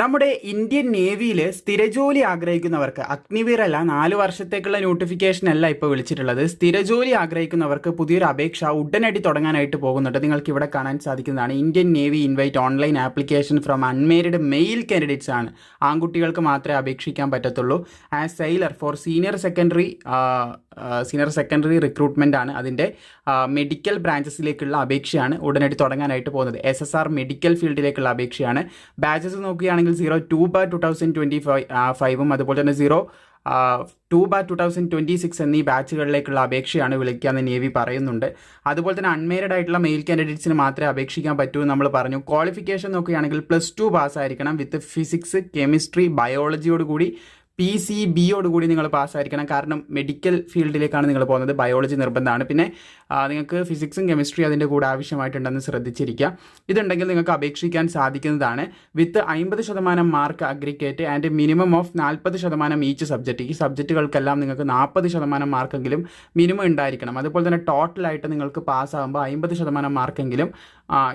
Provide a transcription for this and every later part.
നമ്മുടെ ഇന്ത്യൻ നേവിയിൽ സ്ഥിരജോലി ആഗ്രഹിക്കുന്നവർക്ക് അഗ്നിവീർ അല്ല നാല് വർഷത്തേക്കുള്ള നോട്ടിഫിക്കേഷൻ അല്ല ഇപ്പോൾ വിളിച്ചിട്ടുള്ളത്. സ്ഥിരജോലി ആഗ്രഹിക്കുന്നവർക്ക് പുതിയൊരു അപേക്ഷ ഉടനടി തുടങ്ങാനായിട്ട് പോകുന്നുണ്ട്. നിങ്ങൾക്ക് ഇവിടെ കാണാൻ സാധിക്കുന്നതാണ്. Indian Navy invite online application from unmarried male candidates ആണ്. ആൺകുട്ടികൾക്ക് മാത്രമേ അപേക്ഷിക്കാൻ പറ്റത്തുള്ളൂ. As sailor for senior secondary senior secondary recruitment ആണ് അതിന്റെ മെഡിക്കൽ ബ്രാഞ്ചസിലേക്കുള്ള അപേക്ഷയാണ് ഉടനടി തുടങ്ങാനായിട്ട് പോകുന്നത്. എസ് മെഡിക്കൽ ഫീൽഡിലേക്കുള്ള അപേക്ഷയാണ്. ബാച്ചസ് നോക്കുകയാണെങ്കിൽ zero two bar two thousand twenty five ഫൈവും അതുപോലെ തന്നെ zero two bar two thousand twenty six എന്നീ ബാച്ചുകളിലേക്കുള്ള അപേക്ഷയാണ് വിളിക്കാമെന്ന് നേവി പറയുന്നുണ്ട്. അതുപോലെ തന്നെ അൺമേരിഡ് ആയിട്ടുള്ള മെയിൽ കാൻഡിഡേറ്റ്സിന് മാത്രമേ അപേക്ഷിക്കാൻ പറ്റൂ എന്ന് നമ്മൾ പറഞ്ഞു. ക്വാളിഫിക്കേഷൻ നോക്കുകയാണെങ്കിൽ പ്ലസ് ടു പാസ്സായിരിക്കണം വിത്ത് ഫിസിക്സ് കെമിസ്ട്രി ബയോളജിയോട് കൂടി പി സി ബിയോട് കൂടി നിങ്ങൾ പാസ്സായിരിക്കണം കാരണം മെഡിക്കൽ ഫീൽഡിലേക്കാണ് നിങ്ങൾ പോകുന്നത്. ബയോളജി നിർബന്ധമാണ്. പിന്നെ നിങ്ങൾക്ക് ഫിസിക്സും കെമിസ്ട്രി അതിന്റെ കൂടെ ആവശ്യമായിട്ടുണ്ടെന്ന് ശ്രദ്ധിച്ചിരിക്കുക. ഇതുണ്ടെങ്കിൽ നിങ്ങൾക്ക് അപേക്ഷിക്കാൻ സാധിക്കുന്നതാണ്. വിത്ത് അമ്പത് ശതമാനം mark aggregate and minimum of നാൽപ്പത് ശതമാനം ഈച്ച് സബ്ജക്റ്റ് ഈ സബ്ജക്റ്റുകൾക്കെല്ലാം നിങ്ങൾക്ക് നാൽപ്പത് ശതമാനം മാർക്കെങ്കിലും മിനിമം ഉണ്ടായിരിക്കണം. അതുപോലെ തന്നെ ടോട്ടലായിട്ട് നിങ്ങൾക്ക് പാസ്സാകുമ്പോൾ അമ്പത് ശതമാനം മാർക്കെങ്കിലും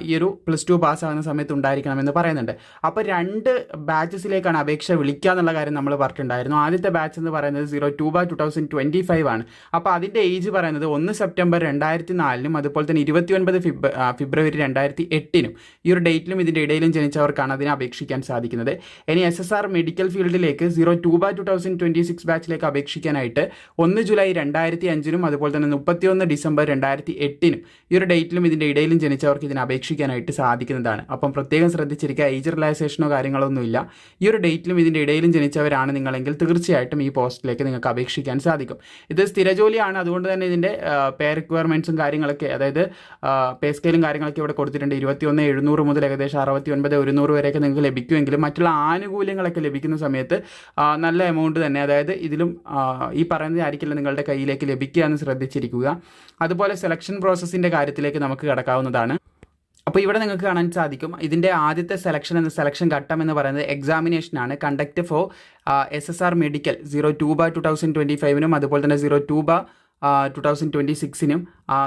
ഈ ഒരു പ്ലസ് ടു പാസ്സാകുന്ന സമയത്ത് ഉണ്ടായിരിക്കണമെന്ന് പറയുന്നുണ്ട്. അപ്പോൾ രണ്ട് ബാച്ചസിലേക്കാണ് അപേക്ഷ വിളിക്കുക എന്നുള്ള കാര്യം നമ്മൾ പറഞ്ഞിട്ടുണ്ടായിരുന്നു. ആദ്യത്തെ ബാച്ച് എന്ന് പറയുന്നത് zero two by two thousand twenty five ആണ്. അപ്പോൾ അതിന്റെ ഏജ് പറയുന്നത് ഒന്ന് സെപ്റ്റംബർ രണ്ടായിരത്തി നാലിനും അതുപോലെ തന്നെ ഇരുപത്തി ഒൻപത് ഫിബ് ഫെബ്രുവരി രണ്ടായിരത്തി എട്ടിനും ഈ ഒരു ഡേറ്റിലും ഇതിന്റെ ഇടയിലും ജനിച്ചവർക്കാണ് അതിനെ അപേക്ഷിക്കാൻ സാധിക്കുന്നത്. ഇനി എസ് എസ് ആർ മെഡിക്കൽ ഫീൽഡിലേക്ക് zero two by two thousand twenty six ബാച്ചിലേക്ക് അപേക്ഷിക്കാനായിട്ട് ഒന്ന് ജൂലൈ രണ്ടായിരത്തി അഞ്ചിനും അതുപോലെ തന്നെ മുപ്പത്തിയൊന്ന് ഡിസംബർ രണ്ടായിരത്തി എട്ടിനും ഈ ഒരു ഡേറ്റിലും ഇതിന്റെ ഇടയിലും ജനിച്ചവർക്ക് ഇതിന് അപേക്ഷിക്കാനായിട്ട് സാധിക്കുന്നതാണ്. അപ്പം പ്രത്യേകം ശ്രദ്ധിച്ചിരിക്കുക ഏജ് റിലാക്സേഷനോ കാര്യങ്ങളൊന്നുമില്ല. ഈ ഒരു ഡേറ്റിലും ഇതിന്റെ ഇടയിലും ജനിച്ചവരാണ് നിങ്ങളെങ്കിൽ തീർച്ചയായിട്ടും ഈ പോസ്റ്റിലേക്ക് നിങ്ങൾക്ക് അപേക്ഷിക്കാൻ സാധിക്കും. ഇത് സ്ഥിരജോലിയാണ് അതുകൊണ്ട് തന്നെ ഇതിന്റെ പേ റിക്വയർമെന്റ്സും കാര്യങ്ങളൊക്കെ അതായത് പേ സ്കെയിലും കാര്യങ്ങളൊക്കെ ഇവിടെ കൊടുത്തിട്ടുണ്ട്. ഇരുപത്തിയൊന്ന് എഴുന്നൂറ് മുതൽ ഏകദേശം അറുപത്തി ഒൻപത് ഒരുന്നൂറ് വരെയൊക്കെ നിങ്ങൾക്ക് ലഭിക്കുമെങ്കിലും മറ്റുള്ള ആനുകൂല്യങ്ങളൊക്കെ ലഭിക്കുന്ന സമയത്ത് നല്ല എമൗണ്ട് തന്നെ അതായത് ഇതിലും ഈ പറയുന്നത് ആയിരിക്കില്ല നിങ്ങളുടെ കയ്യിലേക്ക് ലഭിക്കുക എന്ന് ശ്രദ്ധിച്ചിരിക്കുക. അതുപോലെ സെലക്ഷൻ പ്രോസസ്സിന്റെ കാര്യത്തിലേക്ക് നമുക്ക് കിടക്കാവുന്നതാണ്. അപ്പോൾ ഇവിടെ നിങ്ങൾക്ക് കാണാൻ സാധിക്കും. ഇതിന്റെ ആദ്യത്തെ സെലക്ഷൻ എന്ന സെലക്ഷൻ ഘട്ടം എന്ന് പറയുന്നത് എക്സാമിനേഷൻ ആണ്. Conduct for S S R medical zero two by two thousand twenty ഫൈവിനും അതുപോലെ തന്നെ zero two by two thousand twenty സിക്സിനും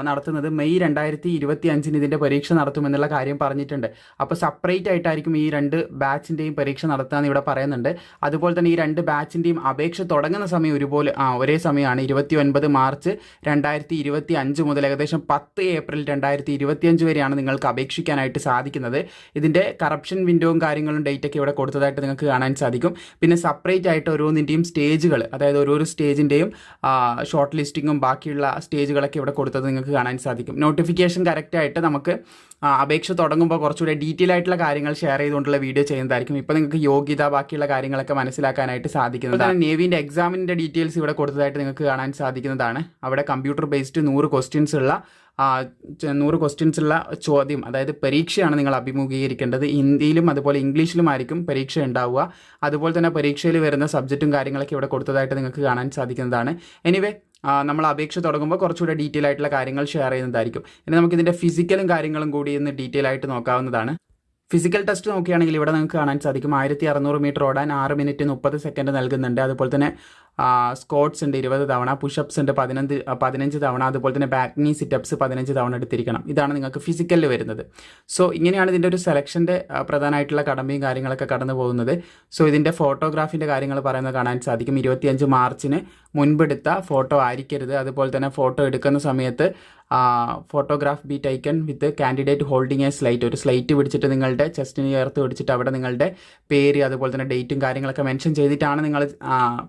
നടത്തുന്നത് മെയ് രണ്ടായിരത്തി ഇരുപത്തി അഞ്ചിന് ഇതിന്റെ പരീക്ഷ നടത്തുമെന്നുള്ള കാര്യം പറഞ്ഞിട്ടുണ്ട്. അപ്പോൾ സെപ്പറേറ്റ് ആയിട്ടായിരിക്കും ഈ രണ്ട് ബാച്ചിന്റെയും പരീക്ഷ നടത്താമെന്ന് ഇവിടെ പറയുന്നുണ്ട്. അതുപോലെ തന്നെ ഈ രണ്ട് ബാച്ചിന്റെയും അപേക്ഷ തുടങ്ങുന്ന സമയം ഒരുപോലെ ആ ഒരേ സമയമാണ്. ഇരുപത്തി ഒൻപത് മാർച്ച് രണ്ടായിരത്തി ഇരുപത്തി അഞ്ച് മുതൽ ഏകദേശം പത്ത് ഏപ്രിൽ രണ്ടായിരത്തി ഇരുപത്തി അഞ്ച് വരെയാണ് നിങ്ങൾക്ക് അപേക്ഷിക്കാനായിട്ട് സാധിക്കുന്നത്. ഇതിന്റെ കറപ്ഷൻ വിൻഡോയും കാര്യങ്ങളും ഡേറ്റൊക്കെ ഇവിടെ കൊടുത്തതായിട്ട് നിങ്ങൾക്ക് കാണാൻ സാധിക്കും. പിന്നെ സെപ്പറേറ്റ് ആയിട്ട് ഓരോന്നിന്റെയും സ്റ്റേജുകൾ അതായത് ഓരോരോ സ്റ്റേജിന്റെയും ഷോർട്ട് ലിസ്റ്റിങ്ങും ബാക്കിയുള്ള സ്റ്റേജുകളൊക്കെ ഇവിടെ കൊടുത്തത് നിങ്ങൾക്ക് കാണാൻ സാധിക്കും. നോട്ടിഫിക്കേഷൻ കറക്റ്റായിട്ട് നമുക്ക് അപേക്ഷ തുടങ്ങുമ്പോൾ കുറച്ചുകൂടെ ഡീറ്റെയിൽ ആയിട്ടുള്ള കാര്യങ്ങൾ ഷെയർ ചെയ്തുകൊണ്ടുള്ള വീഡിയോ ചെയ്യുന്നതായിരിക്കും. ഇപ്പോൾ നിങ്ങൾക്ക് യോഗ്യത ബാക്കിയുള്ള കാര്യങ്ങളൊക്കെ മനസ്സിലാക്കാനായിട്ട് സാധിക്കുന്നതാണ്. നേവിന്റെ എക്സാമിന്റെ ഡീറ്റെയിൽസ് ഇവിടെ കൊടുത്തതായിട്ട് നിങ്ങൾക്ക് കാണാൻ സാധിക്കുന്നതാണ്. അവിടെ കമ്പ്യൂട്ടർ ബേസ്ഡ് നൂറ് ക്വസ്റ്റ്യൻസ് ഉള്ള നൂറ് ക്വസ്റ്റ്യൻസ് ഉള്ള ചോദ്യം അതായത് പരീക്ഷയാണ് നിങ്ങൾ അഭിമുഖീകരിക്കേണ്ടത്. ഹിന്ദിയിലും അതുപോലെ ഇംഗ്ലീഷിലും ആയിരിക്കും പരീക്ഷ ഉണ്ടാവുക. അതുപോലെ തന്നെ പരീക്ഷയിൽ വരുന്ന സബ്ജക്റ്റും കാര്യങ്ങളൊക്കെ ഇവിടെ കൊടുത്തതായിട്ട് നിങ്ങൾക്ക് കാണാൻ സാധിക്കുന്നതാണ്. എനിവേ നമ്മൾ അപേക്ഷ തുടങ്ങുമ്പോൾ കുറച്ചുകൂടെ ഡീറ്റെയിൽ ആയിട്ടുള്ള കാര്യങ്ങൾ ഷെയർ ചെയ്യുന്നതായിരിക്കും. ഇനി നമുക്ക് ഇതിന്റെ ഫിസിക്കലും കാര്യങ്ങളും കൂടി ഇന്ന് ഡീറ്റെയിൽ ആയിട്ട് നോക്കാവുന്നതാണ്. ഫിസിക്കൽ ടെസ്റ്റ് നോക്കുകയാണെങ്കിൽ ഇവിടെ നിങ്ങൾക്ക് കാണാൻ സാധിക്കും. ആയിരത്തി അറുന്നൂറ് മീറ്റർ ഓടാൻ ആറ് മിനിറ്റ് മുപ്പത് സെക്കൻഡ് നൽകുന്നുണ്ട്. അതുപോലെ തന്നെ സ്കോട്ട്സ് ഉണ്ട് ഇരുപത് തവണ പുഷപ്സ് ഉണ്ട് പതിനഞ്ച് പതിനഞ്ച് തവണ അതുപോലെ തന്നെ ബാക്ക്നി സിറ്റപ്സ് പതിനഞ്ച് തവണ എടുത്തിരിക്കണം. ഇതാണ് നിങ്ങൾക്ക് ഫിസിക്കലിൽ വരുന്നത്. സോ ഇങ്ങനെയാണ് ഇതിന്റെ ഒരു സെലക്ഷന്റെ പ്രധാനമായിട്ടുള്ള കടമയും കാര്യങ്ങളൊക്കെ കടന്നു പോകുന്നത്. സോ ഇതിന്റെ ഫോട്ടോഗ്രാഫിന്റെ കാര്യങ്ങൾ പറയുന്നത് കാണാൻ സാധിക്കും. ഇരുപത്തിയഞ്ച് മാർച്ചിന് മുൻപെടുത്ത ഫോട്ടോ ആയിരിക്കരുത്. അതുപോലെ തന്നെ ഫോട്ടോ എടുക്കുന്ന സമയത്ത് photograph be taken with candidate holding a slate ഒരു സ്ലൈറ്റ് പിടിച്ചിട്ട് നിങ്ങളുടെ ചെസ്റ്റിന് ചേർത്ത് പിടിച്ചിട്ട് അവിടെ നിങ്ങളുടെ പേര് അതുപോലെ തന്നെ ഡേറ്റും കാര്യങ്ങളൊക്കെ മെൻഷൻ ചെയ്തിട്ടാണ് നിങ്ങൾ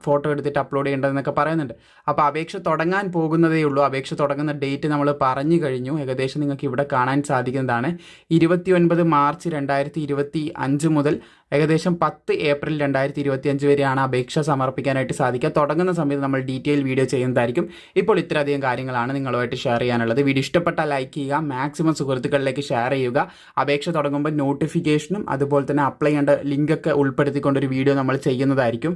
ഫോട്ടോ എടുത്തിട്ട് അപ്ലോഡ് ചെയ്യേണ്ടതെന്നൊക്കെ പറയുന്നുണ്ട്. അപ്പോൾ അപേക്ഷ തുടങ്ങാൻ പോകുന്നതേ ഉള്ളൂ. അപേക്ഷ തുടങ്ങുന്ന ഡേറ്റ് നമ്മൾ പറഞ്ഞു കഴിഞ്ഞു. ഏകദേശം നിങ്ങൾക്ക് ഇവിടെ കാണാൻ സാധിക്കുന്നതാണ്. ഇരുപത്തി ഒൻപത് മാർച്ച് രണ്ടായിരത്തി ഇരുപത്തി അഞ്ച് മുതൽ ഏകദേശം പത്ത് ഏപ്രിൽ രണ്ടായിരത്തി ഇരുപത്തി അഞ്ച് വരെയാണ് അപേക്ഷ സമർപ്പിക്കാനായിട്ട് സാധിക്കുക. തുടങ്ങുന്ന സമയത്ത് നമ്മൾ ഡീറ്റെയിൽ വീഡിയോ ചെയ്യുന്നതായിരിക്കും. ഇപ്പോൾ ഇത്രയധികം കാര്യങ്ങളാണ് നിങ്ങളുമായിട്ട് ഷെയർ ചെയ്യാനുള്ളത്. വീഡിയോ ഇഷ്ടപ്പെട്ടാൽ ലൈക്ക് ചെയ്യുക. മാക്സിമം സുഹൃത്തുക്കളിലേക്ക് ഷെയർ ചെയ്യുക. അപേക്ഷ തുടങ്ങുമ്പോൾ നോട്ടിഫിക്കേഷനും അതുപോലെ തന്നെ അപ്ലൈ ചെയ്യേണ്ട ലിങ്കൊക്കെ ഉൾപ്പെടുത്തിക്കൊണ്ടൊരു വീഡിയോ നമ്മൾ ചെയ്യുന്നതായിരിക്കും.